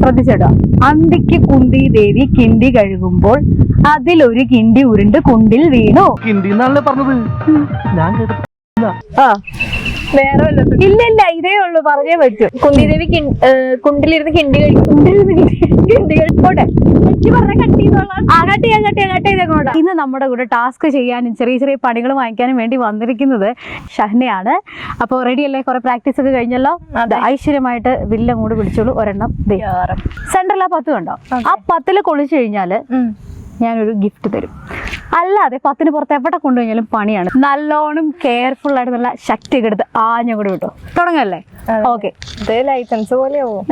ശ്രദ്ധിച്ചേട്ടോ അന്തിക്ക് കുന്തി ദേവി കിണ്ടി കഴുകുമ്പോൾ അതിലൊരു കിണ്ടി ഉരുണ്ട് കുണ്ടിൽ വീണു. കിണ്ടി എന്നാണല്ലേ പറഞ്ഞത് ഞാൻ ആ. വേറെ വല്ലതും ഇല്ല ഇല്ല ഇതേ ഉള്ളൂ പറഞ്ഞേ പറ്റൂ. കുന്തിദേവി കുണ്ടിലിരുന്ന് കിണ്ടി കഴിക്കും. കിണ്ടി എനിക്ക് പറഞ്ഞ കട്ടി ചെയ്തേക്കണോട്ടോ. ഇന്ന് നമ്മുടെ കൂടെ ടാസ്ക് ചെയ്യാനും ചെറിയ ചെറിയ പണികൾ വാങ്ങിക്കാനും വേണ്ടി വന്നിരിക്കുന്നത് ഷഹ്നയാണ്. അപ്പോൾ റെഡി അല്ലേ? കുറെ പ്രാക്ടീസ് ഒക്കെ കഴിഞ്ഞല്ലോ? ഐശ്വര്യമായിട്ട് വില്ലങ്ങോട് കൂടി പിടിച്ചോളൂ. ഒരെണ്ണം സെന്ററിൽ ആ പത്ത് കണ്ടോ? ആ പത്തിൽ കൊളിച്ചു കഴിഞ്ഞാൽ ഞാനൊരു ഗിഫ്റ്റ് തരും. അല്ലാതെ പത്തിന് പുറത്ത് എവിടെ കൊണ്ടുപോയാലും പണിയാണ്. നല്ലോണം കെയർഫുൾ ആയിട്ട് നല്ല ശക്തിയൊക്കെ എടുത്ത് ആഞ്ഞ കൂടെ വിട്ടു. തുടങ്ങല്ലേ? അതെ. ഓക്കെ ഇത് ലൈസൻസ് പോലെയാവും?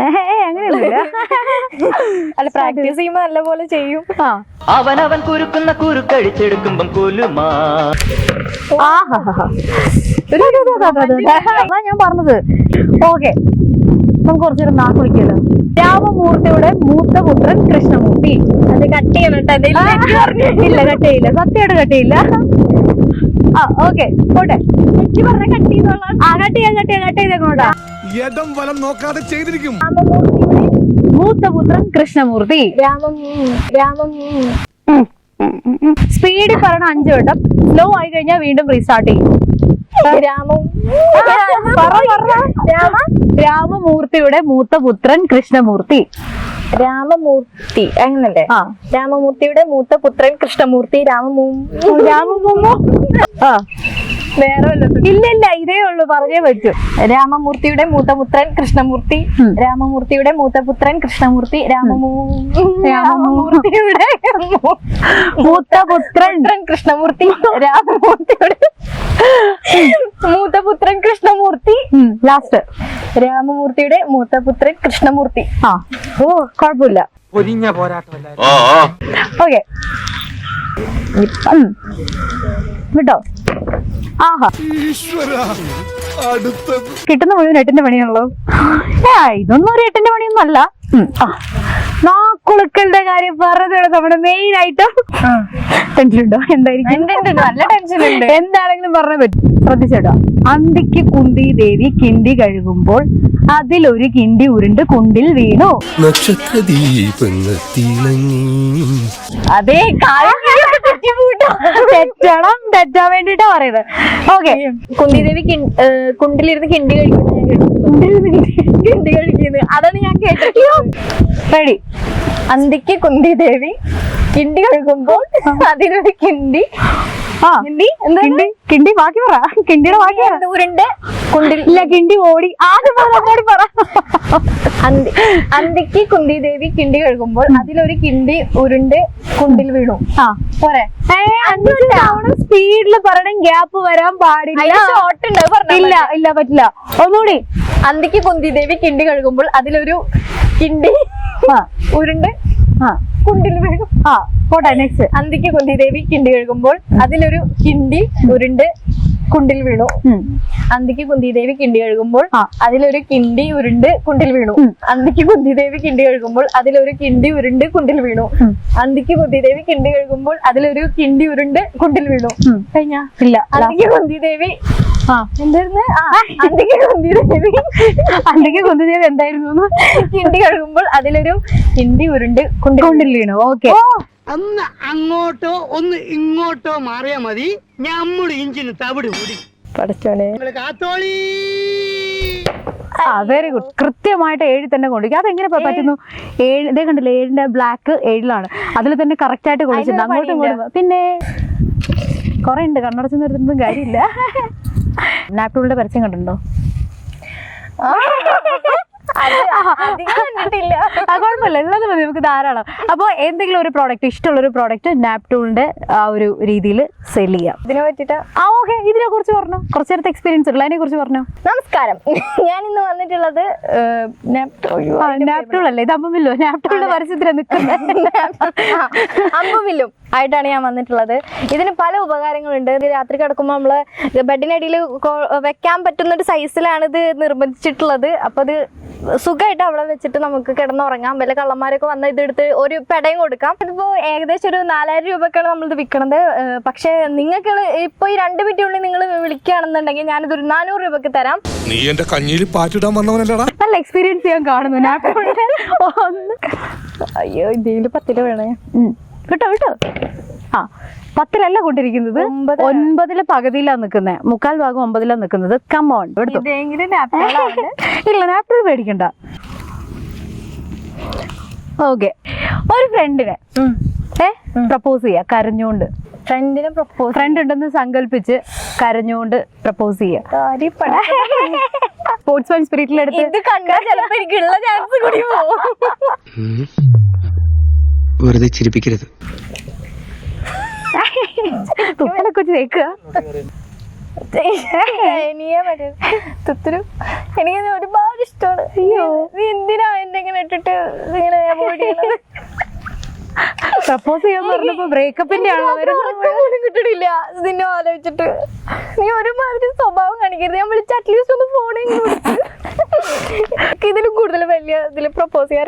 അങ്ങനെയൊന്നുമില്ല. അല്ല പ്രാക്ടീസ് ചെയ്യുമ്പോ നല്ല പോലെ ചെയ്യും. ആ. അവൻ കുരുക്കുന്ന കുരുക്കഴിച്ചെടുക്കുമ്പം കുലുമാ ഞാൻ പറഞ്ഞത്. ഓക്കെ നമുക്ക് കുറച്ചേരം നാക്ക് വിളിക്കല്ലോ രാമമൂർത്തിയുടെ മൂത്ത പുത്രൻ കൃഷ്ണമൂർത്തി. അത് കട്ട് ചെയ്യണം കേട്ടോ. ഇല്ല കട്ടയില്ല സത്യമായിട്ട് കട്ടയില്ല ആ ഓക്കെ പോട്ടെ. എനിക്ക് പറഞ്ഞ കട്ടി ആ കട്ട് ചെയ്യാൻ കട്ട് കട്ട് വലം നോക്കാതെ ചെയ്തിരിക്കും. കൃഷ്ണമൂർത്തി. സ്പീഡിൽ പറയണ അഞ്ചു വട്ടം. സ്ലോ ആയി കഴിഞ്ഞാൽ വീണ്ടും റീസ്റ്റാർട്ട് ചെയ്യും. രാമം. രാമമൂർത്തിയുടെ മൂത്ത പുത്രൻ കൃഷ്ണമൂർത്തി. രാമമൂർത്തി. അങ്ങനല്ലേ ആ. രാമമൂർത്തിയുടെ മൂത്ത പുത്രൻ കൃഷ്ണമൂർത്തി രാമമൂ രാമമൂമോ ആ. വേറെ ഇല്ല ഇല്ല ഇതേ ഉള്ളൂ പറഞ്ഞേ പറ്റൂ. രാമമൂർത്തിയുടെ മൂത്തപുത്രൻ കൃഷ്ണമൂർത്തി. രാമമൂർത്തിയുടെ മൂത്തപുത്രൻ കൃഷ്ണമൂർത്തി രാമമൂ രാമമൂർത്തിയുടെ മൂത്തപുത്രൻ പുത്രൻ കൃഷ്ണമൂർത്തി രാമമൂർത്തിയുടെ മൂത്തപുത്രൻ കൃഷ്ണമൂർത്തി ലാസ്റ്റ് രാമമൂർത്തിയുടെ മൂത്തപുത്രൻ കൃഷ്ണമൂർത്തി. ആ ഓ കുഴപ്പമില്ല. പൊരിഞ്ഞ പോരാട്ടമല്ല ഓക്കെ. വിട്ടോ? ആഹാ. കിട്ടുന്ന മുഴുവൻ എട്ടിന്റെ പണിയാണല്ലോ. ഏ ഇതൊന്നും ഒരു എട്ടിന്റെ പണിയൊന്നും അല്ല. നാക്കുളുക്കളുടെ കാര്യം പറഞ്ഞതാണ് നമ്മുടെ മെയിൻ ഐറ്റം ടെൻഷൻ ഉണ്ടോ? എന്തായിരിക്കും. നല്ല ടെൻഷൻ ഉണ്ട്. എന്താണെങ്കിലും പറഞ്ഞ പറ്റും. ശ്രദ്ധിച്ചേട്ടോ. അന്തിക്ക് കുന്തി ദേവി കിണ്ടി കഴുകുമ്പോൾ അതിലൊരു കിണ്ടി ഉരുണ്ട് കുണ്ടിൽ വീണു. നക്ഷത്ര ദീപങ്ങൾ തിളങ്ങി. അതേ തെറ്റണം തെറ്റാൻ വേണ്ടിട്ടാ പറയുന്നത്. ഓക്കെ കുന്തിദേവി കുണ്ടിലിരുന്ന് കിണ്ടി കഴിക്കുന്നത്. കിണ്ടി കഴിക്കുന്നത് അതാണ് ഞാൻ കേട്ടത് റെഡി. അന്തിക്ക് കുന്തിദേവി കിണ്ടി കഴുകുമ്പോൾ അതിനൊരു കിണ്ടി ആ കിണ്ടി? ബാക്കി പറ. കിണ്ടിയുടെ ബാക്കി ദൂരണ്ട് ഇല്ല കിണ്ടി ഓടി. ആദ്യം അങ്ങോട്ട് പറ. അന്തി അന്തിക്ക് കുന്തിദേവി കിണ്ടി കഴുകുമ്പോൾ അതിലൊരു കിണ്ടി ഉരുണ്ട് കുണ്ടിൽ വീണു ആ. പോരെ. സ്പീഡിൽ പറയണം ഗ്യാപ്പ് വരാൻ പാടില്ല. ഇല്ല. ഇല്ല പറ്റില്ല. ഒന്നുകൂടി. അന്തിക്ക് കുന്തി ദേവി കിണ്ടി കഴുകുമ്പോൾ അതിലൊരു കിണ്ടി ഉരുണ്ട് കുണ്ടിൽ ആ പോട്ടെ നെക്സ്റ്റ് അന്തിക്ക് കുന്തിദേവി കിണ്ടി കഴുകുമ്പോൾ അതിലൊരു കിണ്ടി ഉരുണ്ട് കുണ്ടിൽ വീണു. അന്തിക്ക് കുന്തിദേവി കിണ്ടി കഴുകുമ്പോൾ അതിലൊരു കിണ്ടി ഉരുണ്ട് കുണ്ടിൽ വീണു. അന്തിക്ക് കുന്തിദേവി കിണ്ടി കഴുകുമ്പോൾ അതിലൊരു കിണ്ടി ഉരുണ്ട് കുണ്ടിൽ വീണു. അന്തിക്ക് കുന്തിദേവി കിണ്ടി കഴുകുമ്പോൾ അതിലൊരു കിണ്ടി ഉരുണ്ട് കുണ്ടിൽ വീണു. കഴിഞ്ഞ? ഇല്ല അന്തിക്ക് കുന്തിദേവി ആ. എന്തായിരുന്നു? ആ, അന്തിക്ക് കുന്തിദേവി എന്തായിരുന്നു കിണ്ടി കഴുകുമ്പോൾ അതിലൊരു കിണ്ടി ഉരുണ്ട് വീണു. ഓക്കെ. ഒന്ന് അങ്ങോട്ടോ ഒന്ന് ഇങ്ങോട്ടോ മാറിയാ മതി. നമ്മുടെ ഇഞ്ചിന് തവിട് കൂടി. പഠിച്ചോനെ നിങ്ങൾ കാത്തോളി. ആ വെരി ഗുഡ് കൃത്യമായിട്ട് ഏഴിൽ തന്നെ കൊണ്ടിരിക്കും അതെങ്ങനെ എങ്ങനെ പറ്റുന്നു? ഏഴ് ഇതേ കണ്ടില്ല? ഏഴിന്റെ ബ്ലാക്ക് ഏഴിലാണ്. അതിൽ തന്നെ കറക്റ്റ് ആയിട്ട് കൊണ്ടിട്ടുണ്ട് അങ്ങോട്ടും ഇങ്ങോട്ടും. പിന്നെ കുറെ ഉണ്ട്. കണ്ണടച്ചു നിർത്തുന്നതും കാര്യമില്ല. നാപ്റ്റൂളിന്റെ പരസ്യം കണ്ടിട്ടുണ്ടോ? കുഴപ്പമില്ല. ഉള്ളത് മതി നമുക്ക് ധാരാളം. അപ്പോൾ എന്തെങ്കിലും ഒരു പ്രോഡക്റ്റ് ഇഷ്ടമുള്ള ഒരു പ്രോഡക്റ്റ് നാപ്റ്റൂളിന്റെ ആ ഒരു രീതിയിൽ സെൽ ചെയ്യാം. ഇതിനെ പറ്റിട്ട് ആ ഓക്കെ ഇതിനെ കുറിച്ച് പറഞ്ഞു? കുറച്ചു നേരത്തെ എക്സ്പീരിയൻസ് ഉള്ള അതിനെ കുറിച്ച് പറഞ്ഞു? നമസ്കാരം. ഞാൻ ഇന്ന് വന്നിട്ടുള്ളത് നാപ്ടൂൾ നാപ്റ്റൂൾ അല്ലേ? ഇത് അമ്മമില്ലോ നാപ്റ്റൂളിന്റെ പരസ്യത്തിലാണ് നിൽക്കുന്നത്. ആ, അമ്പുവില്ലും ആയിട്ടാണ് ഞാൻ വന്നിട്ടുള്ളത്. ഇതിന് പല ഉപകാരങ്ങളുണ്ട്. രാത്രി കിടക്കുമ്പോൾ നമ്മൾ ബെഡിനടിയിൽ വെക്കാൻ പറ്റുന്ന ഒരു സൈസിലാണ് ഇത് നിർമ്മിച്ചിട്ടുള്ളത് അപ്പൊ ഇത് സുഖമായിട്ട് അവിടെ വെച്ചിട്ട് നമുക്ക് കിടന്നുറങ്ങാം. വല്ല കള്ളന്മാരൊക്കെ വന്ന് ഇതെടുത്ത് ഒരു പെടയും കൊടുക്കാം. ഇതിപ്പോ ഏകദേശം ഒരു നാലായിരം രൂപക്കാണ് നമ്മളിത് വിൽക്കണത് പക്ഷെ പക്ഷേ നിങ്ങൾക്ക് ഇപ്പൊ ഈ രണ്ട് മിനിറ്റുള്ളിൽ നിങ്ങൾ വിളിക്കുകയാണെന്നുണ്ടെങ്കിൽ ഒരു നാനൂറ് രൂപക്ക് തരാം. നീ എന്റെ കഞ്ഞിയിൽ പാറ്റിടാൻ വന്നവനല്ലടാ. നല്ല എക്സ്പീരിയൻസ് ഞാൻ കാണുന്നു. നാപ്കിന്റെ ഒന്ന് അയ്യോ ഇതിൽ പത്തിൽ വേണേ. കേട്ടോ വിട്ടോ. ആ. പത്തിലല്ല കൊണ്ടിരിക്കുന്നത്? ഒൻപതിൽ പകുതിയിലാണ് നിൽക്കുന്നത് മുക്കാൽ ഭാഗം ഒമ്പതിലാണ് നിൽക്കുന്നത്. കമ്മോൺ എടുത്തു ഇല്ല നാപ്പിൾ പേടിക്കണ്ട ഓക്കെ ഒരു ഫ്രണ്ടിനെ ഏ? പ്രപ്പോസ് ചെയ്യാ. കരഞ്ഞുകൊണ്ട്. ഫ്രണ്ടിനെ പ്രപ്പോസ് ഫ്രണ്ട് ഉണ്ടെന്ന് സങ്കല്പിച്ച് കരഞ്ഞുകൊണ്ട് പ്രപ്പോസ് ചെയ്യാ. കാര്യപ്പെടാ സ്പോർട്സ്മാൻ സ്പിരിറ്റിലെടുത്ത് ഇത് കണ്ടാൽ ചിലപ്പോ എനിക്കുള്ള ചാൻസ് കൂടി പോകും. വെറുതെ ചിരിപ്പിക്കരുത്. തുപ്പലൊക്കെ വെച്ച് തേക്കുക ദയനീയ മറ്റേ തുത്തരും എനിക്ക് ഇത് ഒരുപാട് ഇഷ്ടമാണ്. അയ്യോ. നീ എന്തിനാ എന്നെ ഇങ്ങനെ ഇട്ടിട്ട് ഇങ്ങനെ അവോയ്ഡ് പ്രപ്പോസ് ചെയ്യാൻ പറഞ്ഞപ്പോ ബ്രേക്കപ്പിന്റെ ആണോ പോലും കിട്ടണില്ല. ഇതിനെ ആലോചിച്ചിട്ട്. നീ ഒരുമാതിരി സ്വഭാവം കാണിക്കരുത്. ഞാൻ വിളിച്ച അറ്റ്ലീസ്റ്റ് ഒന്ന് ഫോണിൽ ഇതിലും കൂടുതൽ വലിയ ഇതിൽ പ്രപ്പോസ് ചെയ്യാൻ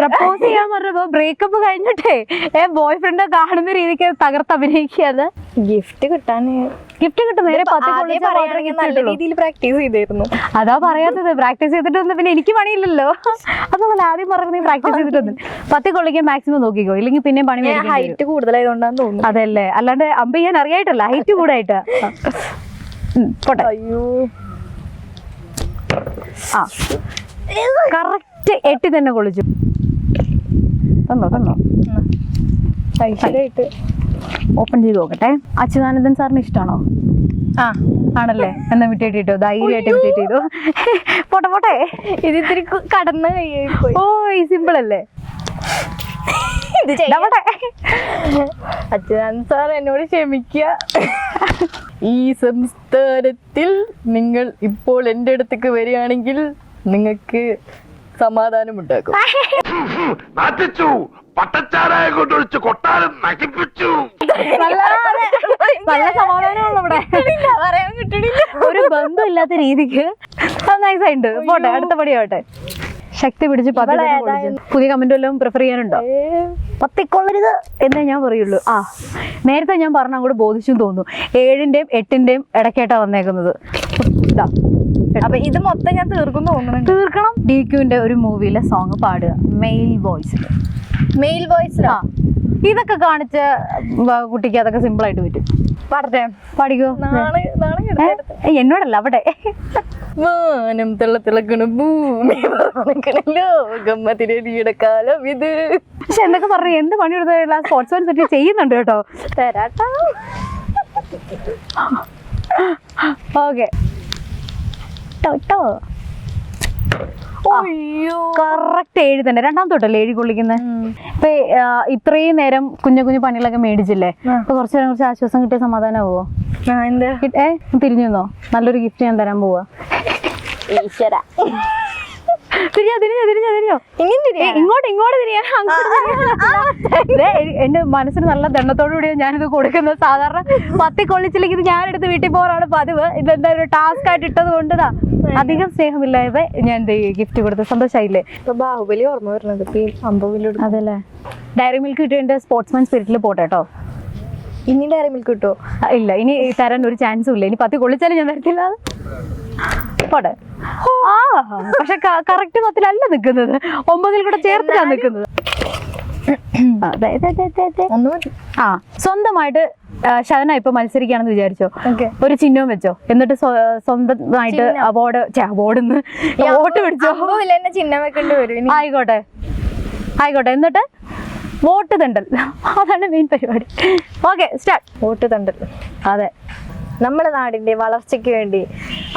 പ്രപ്പോസ് ചെയ്യാൻ പറഞ്ഞപ്പോ ബ്രേക്കപ്പ് കഴിഞ്ഞിട്ടേ ഏ ബോയ് ഫ്രണ്ട് കാണുന്ന രീതിക്ക് തകർത്ത് അഭിനയിക്കാതെ ഗിഫ്റ്റ് കിട്ടാൻ. ഗിഫ്റ്റ് കിട്ടും. നേരെ നല്ല രീതിയിൽ പ്രാക്ടീസ് ചെയ്തിരുന്നു. അതാ പറയാത്തത്. പ്രാക്ടീസ് ചെയ്തിട്ടൊന്നും പിന്നെ എനിക്ക് പണിയില്ലല്ലോ. അതുപോലെ ആദ്യം പറഞ്ഞു നീ പ്രാക്ടീസ് ചെയ്തിട്ട് വന്നു പത്തി കൊള്ളിക്കാൻ മാക്സിമം നോക്കിക്കോ. ഇല്ലെങ്കിൽ പിന്നെ പണി. ഹൈറ്റ് കൂടുതലായതുകൊണ്ടാന്ന് തോന്നുന്നു. അതല്ലേ. അല്ലാണ്ട് അമ്പ ചെയ്യാൻ അറിയായിട്ടല്ല. ഹൈറ്റ് കൂടായിട്ട്. പോട്ടെ. അയ്യോ. ആ. കറക്റ്റ് എട്ടി തന്നെ കൊള്ളിച്ചു. തന്നോ തന്നോ. ഓപ്പൺ ചെയ്ത് നോക്കട്ടെ. അച്യുതാനന്ദൻ സാറിന് ഇഷ്ടമാണോ ആ ആണല്ലേ? എന്നാ വിട്ടേറ്റ് ചെയ്തോ ധൈര്യമായിട്ട് മിറ്റേറ്റ് ചെയ്തു പോട്ടെ പോട്ടെ. ഇത് ഇത്തിരി കടന്ന് ഓ ഈ സിമ്പിൾ അല്ലേ. അച്യുതാനന്ദ സാർ എന്നോട് ക്ഷമിക്കുക. ഈ സംസ്ഥാനത്തിൽ നിങ്ങൾ ഇപ്പോൾ എന്റെ അടുത്തേക്ക് വരികയാണെങ്കിൽ നിങ്ങൾക്ക് സമാധാനം ഉണ്ടാക്കും. നല്ല നല്ല സമാധാനമാണ് ഇവിടെ. പറയാൻ കിട്ടണില്ല ഒരു ബന്ധമില്ലാത്ത രീതിക്ക് നൈസായിട്ടുണ്ട്. പോട്ടെ അടുത്ത പടി ആവട്ടെ. ശക്തി പിടിച്ച്. പുതിയ കമന്റ് വല്ലതും പ്രിഫർ ചെയ്യാനുണ്ടോ? പത്തിക്കൊള്ളരുത്. എന്നേ ഞാൻ പറയുള്ളൂ. ആ നേരത്തെ ഞാൻ പറഞ്ഞ അങ്ങോട്ട് ബോധിച്ചും തോന്നുന്നു. ഏഴിന്റെയും എട്ടിന്റെയും ഇടയ്ക്കേട്ടാ വന്നേക്കുന്നത്. ഇതാ അപ്പൊ ഇത് മൊത്തം ഞാൻ തീർക്കും തോന്നുന്നുണ്ട്. തീർക്കണം. ഡി ക്യൂന്റെ ഒരു മൂവിയിലെ സോങ് പാടുക. മെയിൽ വോയിസിൽ മെയിൽ വോയിസ് ആ. ഇതൊക്കെ കാണിച്ച കുട്ടിക്ക് അതൊക്കെ സിമ്പിൾ ആയിട്ട് പറ്റും. പറഞ്ഞേ പാടിക്കോ? എന്നോടല്ല അവിടെ. വാനം തിളത്തിളക്കണ ഭൂമി പറക്കണ ലോകം അതിരടിയുടെ കാലം ഇത്. പക്ഷെ എന്തൊക്കെ പറഞ്ഞു എന്ത് പണി എടുത്താലും ആ സ്പോർട്സ് മാൻ സെറ്റ് ചെയ്യുന്നുണ്ട് കേട്ടോ? തരാട്ടോ. ഓക്കെ. അയ്യോ. കറക്റ്റ് ഏഴ് തന്നെ രണ്ടാമത്തെ തൊട്ടല്ലേ ഏഴ് കൊള്ളിക്കുന്നത് ഇപ്പൊ ഇത്രയും നേരം കുഞ്ഞു കുഞ്ഞു പണികളൊക്കെ മേടിച്ചില്ലേ? അപ്പൊ കുറച്ചു നേരം കുറച്ച് ആശ്വാസം കിട്ടിയ സമാധാനമാവോ കിട്ട- ഏ? തിരിഞ്ഞു നിന്നോ? നല്ലൊരു ഗിഫ്റ്റ് ഞാൻ തരാൻ പോവാ. ഈശ്വര. തിരിഞ്ഞോ തിരിഞ്ഞോ തിരിഞ്ഞോ തിരിഞ്ഞോ. ഇനി ഏ, ഇങ്ങോട്ട് ഇങ്ങോട്ട് തിരിയാ. എന്റെ മനസ്സിന് നല്ല ദണ്ണത്തോടു കൂടിയാണ് ഞാനിത് കൊടുക്കുന്നത്. സാധാരണ പത്തി കൊള്ളിച്ചില്ലെങ്കിൽ ഞാനെടുത്ത് വീട്ടിൽ പോകാനാണ് പതിവ്. ഇതെന്താ ഒരു ടാസ്ക് ആയിട്ട് ഇട്ടത് കൊണ്ടതാ. അധികം സ്നേഹമില്ലാതെ ഞാൻ ഗിഫ്റ്റ് കൊടുത്തു സന്തോഷമായില്ലേ ഇപ്പൊ ബാഹുബലി ഓർമ്മ വരുന്നത്. അതല്ലേ. ഡയറി മിൽക്ക് കിട്ടിയ സ്പോർട്സ്മാൻ സ്പിരിറ്റിൽ പോട്ടെ കേട്ടോ ഇനി ഡയറി മിൽക്ക് കിട്ടുമോ ഇല്ല ഇനി തരാൻ ഒരു ചാൻസും ഇല്ല. ഇനി പത്തി കൊള്ളിച്ചാലും ഞാൻ തരത്തില്ല. പോട്ടെ. ആ പക്ഷെ കറക്റ്റ് പത്തിലല്ല നിൽക്കുന്നത് ഒമ്പതിൽ കൂടെ ചേർത്തിട്ടാ നിൽക്കുന്നത് ആ, സ്വന്തമായിട്ട് ഷഹന ഇപ്പൊ മത്സരിക്കുകയാണെന്ന് വിചാരിച്ചോ? ഒരു ചിഹ്നവും വെച്ചോ? എന്നിട്ട് സ്വ- സ്വന്തമായിട്ട് അവോർഡ് അവാർഡ് വോട്ട് പിടിച്ചോ ചിഹ്നം വെക്കേണ്ടി വരും ആയിക്കോട്ടെ. ആയിക്കോട്ടെ എന്നിട്ട് വോട്ട് തണ്ടൽ. അതാണ് മെയിൻ പരിപാടി. Okay start vote Thandel. അതെ. നമ്മുടെ നാടിന്റെ വളർച്ചയ്ക്ക് വേണ്ടി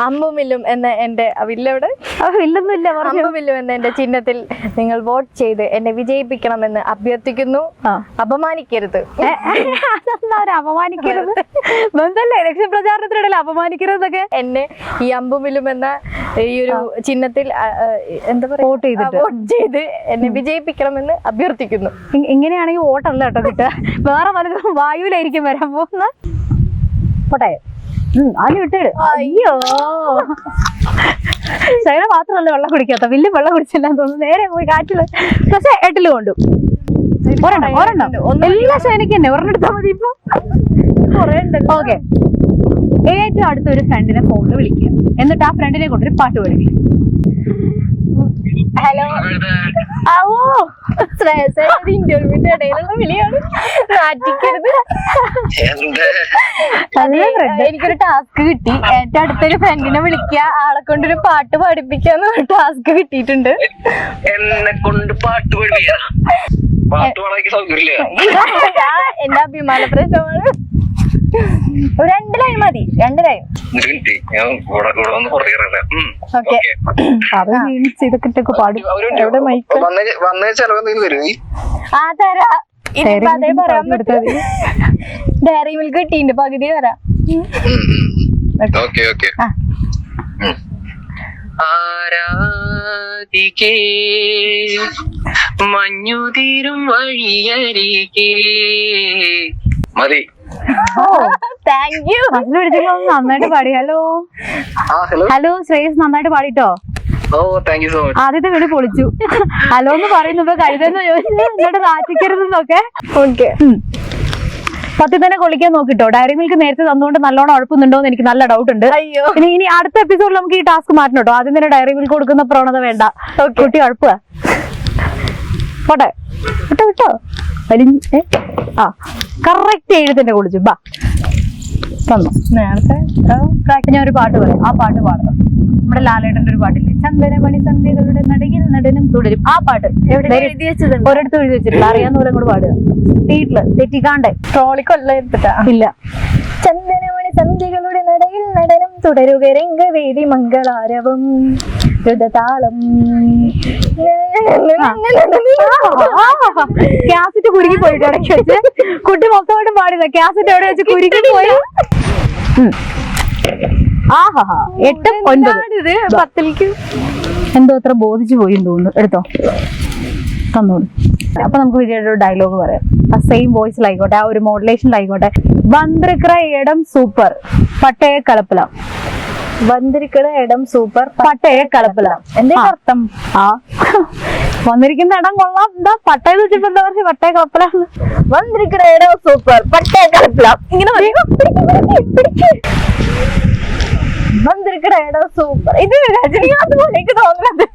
അമ്പുമില്ലും എന്ന എന്റെ വില്ലവിടെ? ഇല്ലൊന്നുമില്ല അമ്പുമില്ലും എന്ന എന്റെ ചിഹ്നത്തിൽ നിങ്ങൾ വോട്ട് ചെയ്ത് എന്നെ വിജയിപ്പിക്കണമെന്ന് അഭ്യർത്ഥിക്കുന്നു. അപമാനിക്കരുത്. അപമാനിക്കരുത്? ബന്ധല്ലേ ഇലക്ഷൻ പ്രചാരണത്തിനിടയിൽ അപമാനിക്കരുതൊക്കെ? എന്നെ ഈ അമ്പുമില്ലും എന്ന ഈ ഒരു ചിഹ്നത്തിൽ എന്താ പറയാ? വോട്ട് ചെയ്ത് വോട്ട് ചെയ്ത് എന്നെ വിജയിപ്പിക്കണമെന്ന് അഭ്യർത്ഥിക്കുന്നു. ഇങ്ങനെയാണെങ്കിൽ വോട്ടല്ല കേട്ടോ കിട്ടുക. വേറെ പലതും വായുവിലായിരിക്കും വരാൻ പോകുന്ന പോട്ടെ. ആദ്യം വിട്ടേട് അയ്യോ. ശൈല മാത്രമല്ല വെള്ളം കുടിക്കാത്ത? വലിയ വെള്ളം കുടിച്ചില്ലാന്ന് തോന്നുന്നു. നേരെ പോയി കാറ്റിൽ പക്ഷെ എട്ടിൽ കൊണ്ടു ഒരെണ്ണം ഒരെണ്ണം. എല്ലാ ശൈനക്ക് തന്നെ. ഒരെണ്ണം എടുത്താൽ മതി ഇപ്പൊ. ഓക്കെ. ഏറ്റവും അടുത്ത ഒരു ഫ്രണ്ടിനെ ഫോണിൽ വിളിക്കുക. എന്നിട്ട് ആ ഫ്രണ്ടിനെ കൊണ്ടൊരു പാട്ട് പഠിക്കും ഹലോ ഓ ഇന്റർവ്യൂവിന്റെ ഇടയിലുള്ള വിളിയാണ്. friend. എനിക്കൊരു ടാസ്ക് കിട്ടി. ഏറ്റവും അടുത്തൊരു ഫ്രണ്ടിനെ വിളിക്കുക ആളെ കൊണ്ടൊരു പാട്ട് പാടിപ്പിക്കാന്ന് ടാസ്ക് കിട്ടിയിട്ടുണ്ട്. എന്നെ കൊണ്ട് പാട്ട് ഞാൻ എന്റെ അഭിമാന പ്രശ്നമാണ് രണ്ട് ലൈൻ മതി. രണ്ട് ലൈൻ ഓക്കെ അത് മീൻസ് ഇതൊക്കെ ഇട്ടൊക്കെ പാടും എവിടെ മൈക്ക് ആ തരാ. ഇനിയിപ്പോ അതേ പറയാൻ പറ്റും. ഡയറി മിൽക്ക് കിട്ടിയിട്ടുണ്ട്. പകുതി തരാം. ഓക്കെ ഓക്കെ ആ. ആരാധികേ മഞ്ഞുതീരും വഴിയരികേ? മതി. താങ്ക് യു മസിൽ പിടിച്ചപ്പോ നന്നായിട്ട് പാടി. ഹലോ ആ ഹലോ ഹലോ ശ്രേയസ് നന്നായിട്ട് പാടിട്ടോ? ഓ താങ്ക് സോ മച്ച് ആദ്യത്തെ വീട് പൊളിച്ചു. ഹലോ എന്ന് പറയുന്നപ്പോ കഴുതെന്ന് ചോദിച്ചു എന്നിട്ട് നാറ്റിക്കരുതെന്നൊക്കെ. ഓക്കെ പത്തി തന്നെ കൊള്ളിക്കാൻ നോക്കിട്ടോ. ഡയറി മിൽക്ക് നേരത്തെ തന്നുകൊണ്ട് നല്ലോണം ഉഴപ്പുന്നുണ്ടോ എന്ന് എനിക്ക് നല്ല ഡൗട്ട് ഉണ്ട്. അയ്യോ. ഇനി ഇനി അടുത്ത എപ്പിസോഡിൽ നമുക്ക് ഈ ടാസ്ക് മാറ്റണം കേട്ടോ ആദ്യം തന്നെ ഡയറി മിൽക്ക് കൊടുക്കുന്ന പ്രവണത വേണ്ട. കുട്ടി ഉഴപ്പുക പോട്ടെ. വിട്ടോ വിട്ടോ. വലിഞ്ഞ്? ആ കറക്റ്റ് എഴുത്തിന്റെ കുളിച്ചു. ബാ. തന്നു നേരത്തെ ഞാൻ ഒരു പാട്ട് പറയാം. ആ പാട്ട് പാടണം. നമ്മുടെ ലാലേട്ടന്റെ ഒരു പാട്ടില്ലേ? ചന്ദനമണി സന്ധ്യകളുടെ നടകിൽ നടനും തുടരും. ആ പാട്ട് എവിടെ എഴുതി വെച്ചത്? ഒരിടത്ത് എഴുതി വെച്ചിട്ടില്ല. അറിയാവുന്ന പോലെ കൂടെ പാടുക. വീട്ടിൽ തെറ്റിക്കാണ്ടേ. ട്രോളി കൊല്ലായിരുന്നിട്ടാ ഇല്ല. ചന്ദനമണി സന്ധ്യകളുടെ നടയിൽ നടനം തുടരുക. രംഗവേദി മംഗളാരവം. ദ്രുതതാളം ക്യാസറ്റ് കുരുങ്ങി പോയിട്ട് ഇടയ്ക്ക് വെച്ച് കുട്ടി മൊത്തമായിട്ട് പാടില്ല ക്യാസറ്റ് എവിടെ വെച്ച് കുരുങ്ങി പോയി. ആഹാ എട്ടും ഒൻപത്. പത്തിലേക്ക് എന്തോ അത്ര ബോധിച്ചു പോയി തോന്നുന്നു. എടുത്തോ. തന്നോളൂ. അപ്പൊ നമുക്ക് വിജയുടെ ഡയലോഗ് പറയാം. ആ സെയിം വോയിസിലായിക്കോട്ടെ ആ ഒരു മോഡുലേഷനിലായിക്കോട്ടെ ബന്ദ്രക്ര ഇടം സൂപ്പർ പട്ടയ കലപ്പല. വന്നിരിക്കണ ഇടം സൂപ്പർ. പട്ടയ കലപ്പല. എന്തേ അർത്ഥം? ആ. വന്നിരിക്കുന്ന ഇടം കൊള്ളാം. എന്താ പട്ടയ വെച്ചിട്ട് എന്താ പറയുക പട്ടയ കലപ്പല. വന്നിരിക്കണ ഇടം സൂപ്പർ. പട്ടയ കളപ്പിലാം ഇങ്ങനെ മതി. പിടിക്ക്, പിടിക്ക്, പിടിക്ക്. വന്നിരിക്കണ ഇടം സൂപ്പർ ഇത് രജനീകാന്ത് പോലെ എനിക്ക് തോന്നുന്നത്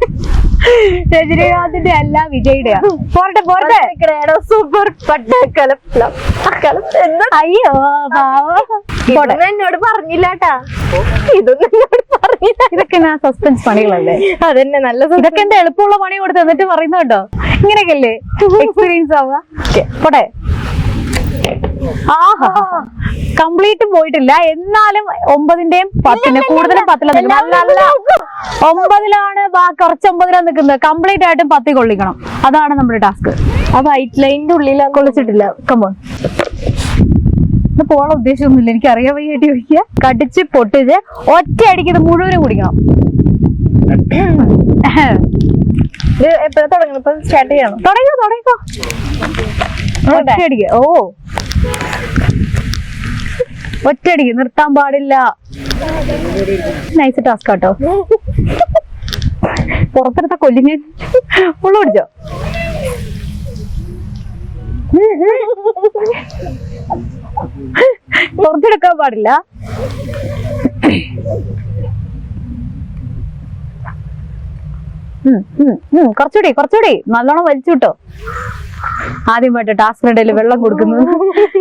രജനീകാന്തിന്റെ അല്ല വിജയുടെ പോരട്ടെ പോരട്ടെ. ഇടം സൂപ്പർ എന്താ? അയ്യോ. ഇതൊന്നും എന്നോട് പറഞ്ഞില്ലാട്ടാ. ഇതൊന്നും എന്നോട് പറഞ്ഞില്ല. ഇതൊക്കെ ഞാൻ സസ്പെൻസ് പണികളല്ലേ? അതന്നെ നല്ല. ഇതൊക്കെ എന്റെ എളുപ്പമുള്ള പണി കൊടുത്ത് എന്നിട്ട് പറയുന്നുണ്ടോ ഇങ്ങനെയൊക്കെ അല്ലേ? എക്സ്പീരിയൻസ് ആവുക. പോട്ടെ. കംപ്ലീറ്റ് പോയിട്ടില്ല. എന്നാലും ഒമ്പതിന്റെയും പത്തിന് കൂടുതലും പത്തിലാണ് നിൽക്കുന്നത് ഒമ്പതിലാണ് കുറച്ച് ഒമ്പതിലാണ് നിൽക്കുന്നത് കംപ്ലീറ്റ് ആയിട്ടും പത്തി കൊള്ളിക്കണം. അതാണ് നമ്മുടെ ടാസ്ക്. ആ വൈറ്റ് ലൈനിന്റെ ഉള്ളിൽ കൊള്ളിച്ചിട്ടില്ല. കമ്പോൺ പോകാൻ ഉദ്ദേശമൊന്നുമില്ല. എനിക്ക് അറിയാൻ വയ്യായിട്ട് ചോദിക്കുക കടിച്ച് പൊട്ടിച്ച് ഒറ്റ അടിക്ക് ഇത് മുഴുവനും കുടിക്കണം. ഇത് എപ്പോഴാ തുടങ്ങണം ഇപ്പൊ സ്റ്റാർട്ട് ചെയ്യണം? തുടങ്ങിക്കോ തുടങ്ങിക്കോ. ഒറ്റയടിക്ക്. ഓ. ഒറ്റയടിക്ക് നിർത്താൻ പാടില്ല. നൈസ് ടാസ്ക് കേട്ടോ പുറത്തെടുത്ത കൊല്ലിങ്ങ് ഉള്ളു പിടിച്ചോ. പുറത്തെടുക്കാൻ പാടില്ല. കുറച്ചുകൂടി കുറച്ചുകൂടി. നല്ലോണം വലിച്ചു വിട്ടോ. ആദ്യമായിട്ട് ടാസ്കിന് ഇടയിൽ വെള്ളം കൊടുക്കുന്നു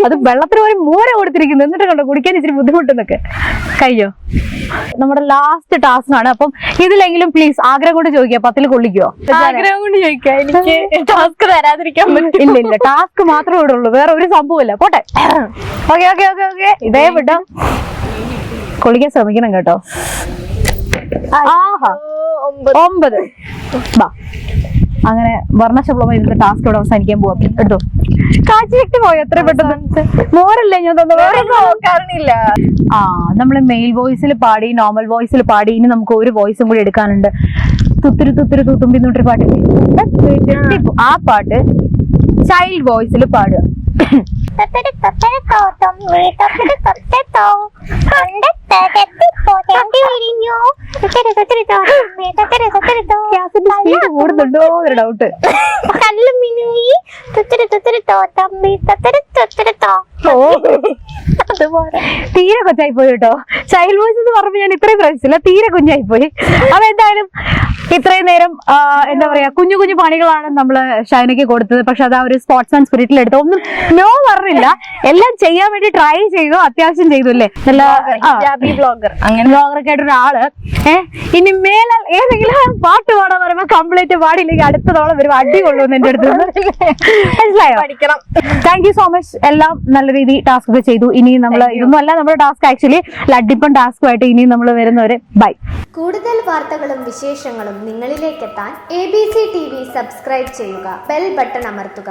അത് വെള്ളത്തിന് ഒരു മൂര കൊടുത്തിരിക്കുന്നു എന്നിട്ട് കണ്ടോ കുടിക്കാൻ ഇച്ചിരി ബുദ്ധിമുട്ടെന്നൊക്കെ. കയ്യോ നമ്മുടെ ലാസ്റ്റ് ടാസ്ക് ആണ് അപ്പം ഇതിലെങ്കിലും പ്ലീസ് ആഗ്രഹം കൊണ്ട് ചോദിക്കുക. പത്തിൽ കൊള്ളിക്കോ ആഗ്രഹം കൊണ്ട് ചോദിക്കാം എനിക്ക് ടാസ്ക് തരാതിരിക്കാൻ പറ്റും ഇല്ല. ഇല്ല ടാസ്ക് മാത്രമേ ഇവിടെ ഉള്ളൂ വേറെ ഒരു സംഭവം ഇല്ല പോട്ടെ. ഓക്കെ ഓക്കെ ഓക്കെ ഓക്കെ ഇതേ വിട്ടോ കൊള്ളിക്കാൻ ശ്രമിക്കണം കേട്ടോ. ആഹാ. ഒമ്പത്. ഒമ്പത്. ബാ. അങ്ങനെ വർണശബളമായി ഇതിന്റെ ടാസ്ക് ഇവിടെ അവസാനിക്കാൻ പോവാം. കേട്ടോ കാച്ചിട്ട് പോയി? എത്ര പെട്ടെന്ന്? മോരല്ലേ ഞാൻ തന്നത് വേറെ നോക്കാറില്ല ആ നമ്മൾ മെയിൽ വോയിസിൽ പാടി നോർമൽ വോയിസിൽ പാടി ഇനി നമുക്ക് ഒരു വോയിസും കൂടി എടുക്കാനുണ്ട്. തുത്തിരി തുത്തിരി തൂത്തുമ്പി എന്നൊരു പാട്ട്. ആ പാട്ട് ചൈൽഡ് വോയിസിൽ പാടുക. തൊട്ടടി തൊട്ടടി തോട്ടം വീട്ടൊട്ടടി തൊട്ടട്ടോ കണ്ട സ്പീഡ് കൂടുന്നുണ്ടോ ഒരു ഡൗട്ട് തീരെ കൊച്ചായി പോയി കേട്ടോ. ചൈൽഡ് വോയിസ് എന്ന് പറഞ്ഞപ്പോ ഞാൻ ഇത്രയും പ്രശ്നമില്ല തീരെ കുഞ്ഞായി പോയി. അപ്പൊ എന്തായാലും ഇത്രയും നേരം എന്താ പറയാ കുഞ്ഞു കുഞ്ഞു പണികളാണ് നമ്മൾ ഷൈനയ്ക്ക് കൊടുത്തത്. പക്ഷെ അത് ആ ഒരു സ്പോർട്സ് ആൻഡ് സ്പിരിറ്റിൽ എടുത്തു. ഒന്നും നോ പറഞ്ഞില്ല. എല്ലാം ചെയ്യാൻ വേണ്ടി ട്രൈ ചെയ്തു അത്യാവശ്യം ചെയ്തു അല്ലേ? നല്ല ബ്ലോഗർ അങ്ങനെ. ബ്ലോഗർ ഒക്കെ ആയിട്ട് ഒരാൾ. ഏഹ് ഇനി മേലാൽ ഏതെങ്കിലും പാട്ട് പാടാൻ പറയുമ്പോ കംപ്ലീറ്റ് പാടിയില്ലെങ്കിൽ അടുത്തതോളം ഒരു അടി കൊള്ളുമെന്ന് എന്റെ അടുത്ത് മനസ്സിലായോ? താങ്ക് യു സോ മച്ച് എല്ലാം നല്ല രീതി ടാസ്ക് ഒക്കെ ചെയ്തു. ഇനി നമ്മൾ ഇതൊന്നും അല്ല നമ്മുടെ ടാസ്ക് ആക്ച്വലി ലഡിപ്പൻ ആയിട്ട് ഇനി നമ്മൾ വരുന്നവരെ. ബൈ കൂടുതൽ വാർത്തകളും വിശേഷങ്ങളും നിങ്ങളിലേക്ക് എത്താൻ A B C T V subscribe ചെയ്യുക. ബെൽ ബട്ടൺ അമർത്തുക.